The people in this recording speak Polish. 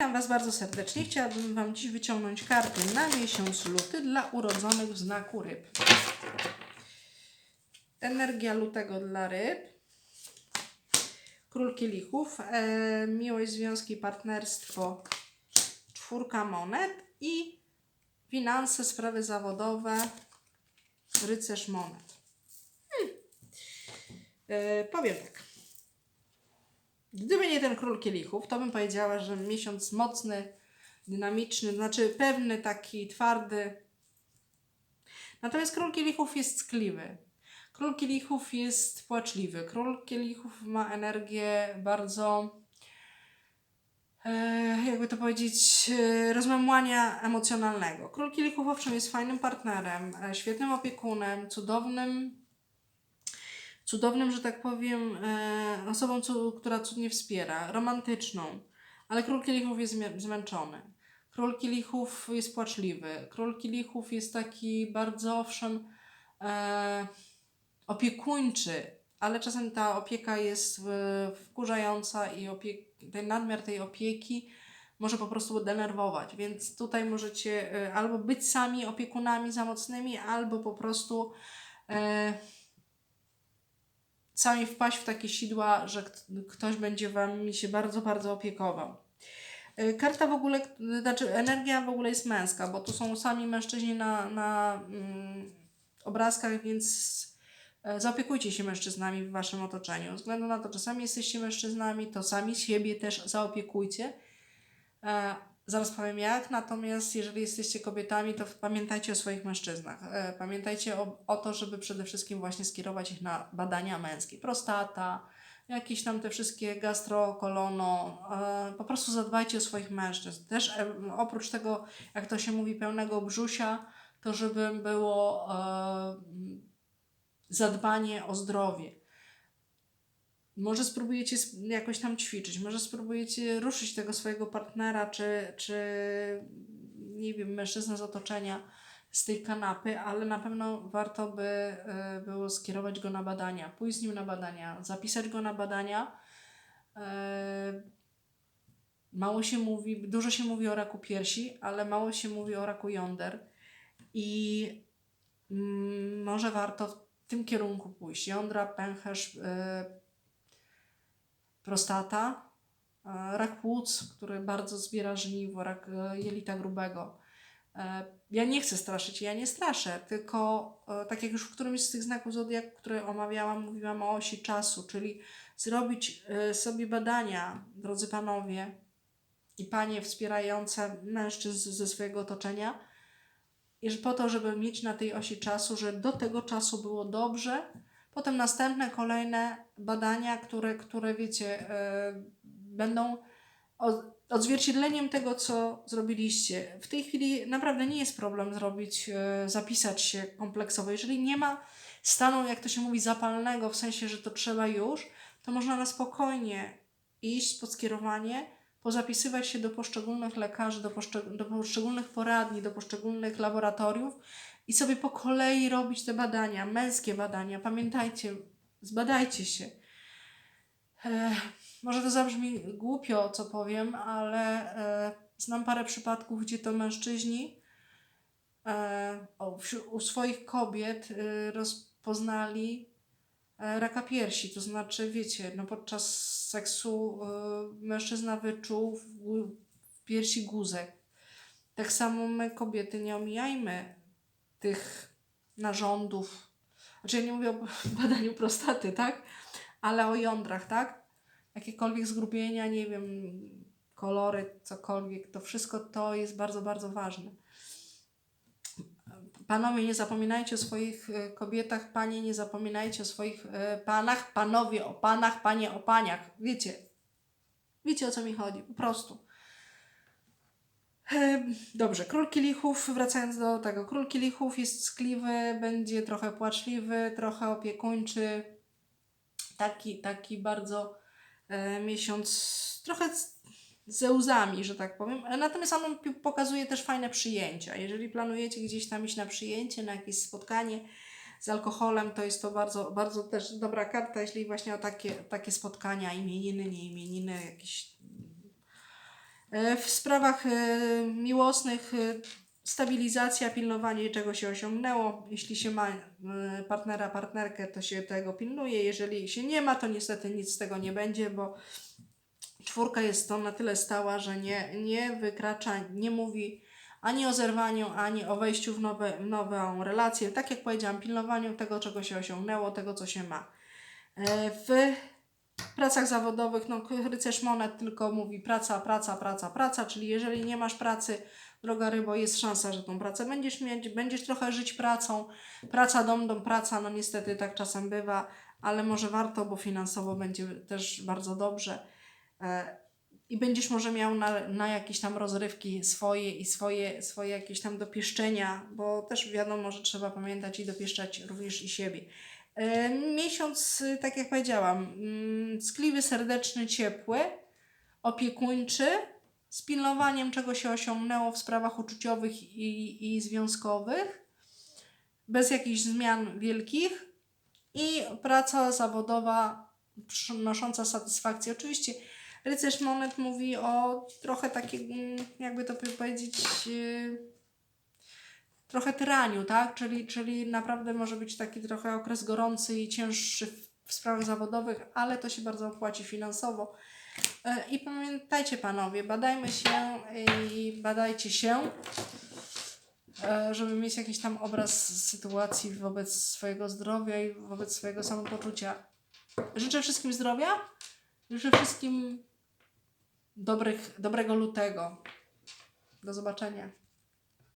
Witam Was bardzo serdecznie. Chciałabym Wam dziś wyciągnąć karty na miesiąc luty dla urodzonych w znaku ryb. Energia lutego dla ryb. Król kielichów, e, miłość, związki, partnerstwo, czwórka monet i finanse, sprawy zawodowe, rycerz monet. Hmm. E, powiem tak. Gdyby nie ten król kielichów, to bym powiedziała, że miesiąc mocny, dynamiczny, znaczy pewny, taki twardy. Natomiast król kielichów jest skliwy. Król kielichów jest płaczliwy. Król kielichów ma energię bardzo, e, jakby to powiedzieć, e, rozmemłania emocjonalnego. Król kielichów owszem jest fajnym partnerem, e, świetnym opiekunem, cudownym cudownym, że tak powiem, e, osobą, cu, która cudnie wspiera, romantyczną, ale król kielichów jest zmęczony. Król kielichów jest płaczliwy. Król kielichów jest taki bardzo, owszem, e, opiekuńczy, ale czasem ta opieka jest wkurzająca i opie- ten nadmiar tej opieki może po prostu denerwować, więc tutaj możecie e, albo być sami opiekunami za mocnymi, albo po prostu e, sami wpaść w takie sidła, że kt- ktoś będzie wami się bardzo, bardzo opiekował. Y, Karta w ogóle, znaczy energia w ogóle jest męska, bo tu są sami mężczyźni na, na mm, obrazkach, więc e, zaopiekujcie się mężczyznami w waszym otoczeniu. Ze względu na to, że sami jesteście mężczyznami, to sami siebie też zaopiekujcie. Zaraz powiem jak, natomiast jeżeli jesteście kobietami, to pamiętajcie o swoich mężczyznach. E, pamiętajcie o, o to, żeby przede wszystkim właśnie skierować ich na badania męskie. Prostata, jakieś tam te wszystkie gastro, kolono. E, po prostu zadbajcie o swoich mężczyzn. Też e, oprócz tego, jak to się mówi, pełnego brzusia, to żeby było zadbanie o zdrowie. Może spróbujecie sp- jakoś tam ćwiczyć, może spróbujecie ruszyć tego swojego partnera, czy, czy nie wiem, mężczyznę z otoczenia z tej kanapy, ale na pewno warto by e, było skierować go na badania, pójść z nim na badania, zapisać go na badania. E, Mało się mówi, dużo się mówi o raku piersi, ale mało się mówi o raku jąder i mm, może warto w tym kierunku pójść. Jądra, pęcherz, e, prostata, e, rak płuc, który bardzo zbiera żniwo, rak e, jelita grubego. E, Ja nie chcę straszyć, ja nie straszę, tylko tak jak już w którymś z tych znaków zodiaku, które omawiałam, mówiłam o osi czasu, czyli zrobić sobie badania, drodzy panowie i panie wspierające mężczyzn ze swojego otoczenia, po to, żeby mieć na tej osi czasu, że do tego czasu było dobrze, potem następne, kolejne badania, które, które wiecie, e, będą odzwierciedleniem tego, co zrobiliście. W tej chwili naprawdę nie jest problem zrobić, e, zapisać się kompleksowo. Jeżeli nie ma stanu, jak to się mówi, zapalnego, w sensie, że to trzeba już, to można na spokojnie iść pod skierowanie, pozapisywać się do poszczególnych lekarzy, do, poszczeg- do poszczególnych poradni, do poszczególnych laboratoriów i sobie po kolei robić te badania, męskie badania. Pamiętajcie, zbadajcie się. E, może to zabrzmi głupio, co powiem, ale e, znam parę przypadków, gdzie to mężczyźni e, o, u swoich kobiet e, rozpoznali raka piersi. To znaczy, wiecie, no podczas seksu e, mężczyzna wyczuł w, w piersi guzek. Tak samo my, kobiety, nie omijajmy tych narządów. Znaczy, ja nie mówię o badaniu prostaty, tak? Ale o jądrach, tak? Jakiekolwiek zgrubienia, nie wiem, kolory, cokolwiek, to wszystko to jest bardzo, bardzo ważne. Panowie, nie zapominajcie o swoich e, kobietach, panie, nie zapominajcie o swoich e, panach, panowie o panach, panie o paniach. Wiecie, wiecie o co mi chodzi, po prostu. Dobrze, król kielichów, wracając do tego, król kielichów jest skliwy, będzie trochę płaczliwy, trochę opiekuńczy, taki, taki bardzo e, miesiąc, trochę ze łzami, że tak powiem. E, Natomiast on pokazuje też fajne przyjęcia. Jeżeli planujecie gdzieś tam iść na przyjęcie, na jakieś spotkanie z alkoholem, to jest to bardzo, bardzo też dobra karta, jeśli właśnie o takie, takie spotkania, imieniny, nie imieniny, jakieś W sprawach e, miłosnych e, stabilizacja, pilnowanie czego się osiągnęło. Jeśli się ma e, partnera, partnerkę, to się tego pilnuje. Jeżeli się nie ma, to niestety nic z tego nie będzie, bo czwórka jest to na tyle stała, że nie, nie wykracza, nie mówi ani o zerwaniu, ani o wejściu w, nowe, nową relację. Tak jak powiedziałam, pilnowaniu tego, czego się osiągnęło, tego, co się ma. E, W pracach zawodowych, no rycerz monet tylko mówi praca, praca, praca, praca, czyli jeżeli nie masz pracy, droga rybo, jest szansa, że tą pracę będziesz mieć, będziesz trochę żyć pracą, praca, dom, dom, praca, no niestety tak czasem bywa, ale może warto, bo finansowo będzie też bardzo dobrze e, i będziesz może miał na, na jakieś tam rozrywki swoje i swoje, swoje jakieś tam dopieszczenia, bo też wiadomo, że trzeba pamiętać i dopieszczać również i siebie. Miesiąc, y, tak jak powiedziałam, mm, ckliwy, serdeczny, ciepły, opiekuńczy, z pilnowaniem czego się osiągnęło w sprawach uczuciowych i, i związkowych, bez jakichś zmian wielkich i praca zawodowa przynosząca satysfakcję. Oczywiście rycerz monet mówi o trochę takim, jakby to powiedzieć, yy, trochę tyraniu, tak? Czyli, czyli naprawdę może być taki trochę okres gorący i cięższy w, sprawach zawodowych, ale to się bardzo opłaci finansowo. E, I pamiętajcie panowie, badajmy się i badajcie się, e, żeby mieć jakiś tam obraz sytuacji wobec swojego zdrowia i wobec swojego samopoczucia. Życzę wszystkim zdrowia, życzę wszystkim dobrych, dobrego lutego. Do zobaczenia.